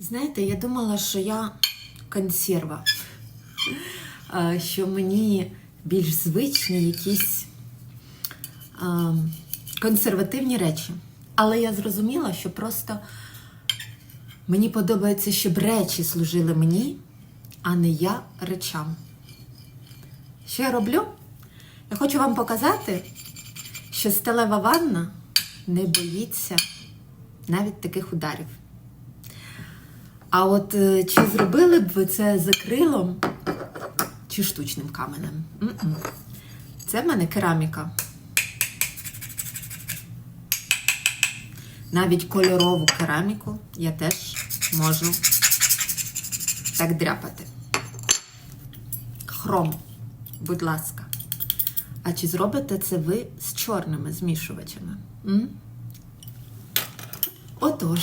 Знаєте, я думала, що я консерва, що мені більш звичні якісь консервативні речі. Але я зрозуміла, що просто мені подобається, щоб речі служили мені, а не я речам. Що я роблю? Я хочу вам показати, що сталева ванна не боїться навіть таких ударів. А от е, чи зробили б ви це з акрилом чи штучним каменем? М-м. Це в мене кераміка. Навіть кольорову кераміку я теж можу так дряпати. Хром, будь ласка. А чи зробите це ви з чорними змішувачами? М? Отож.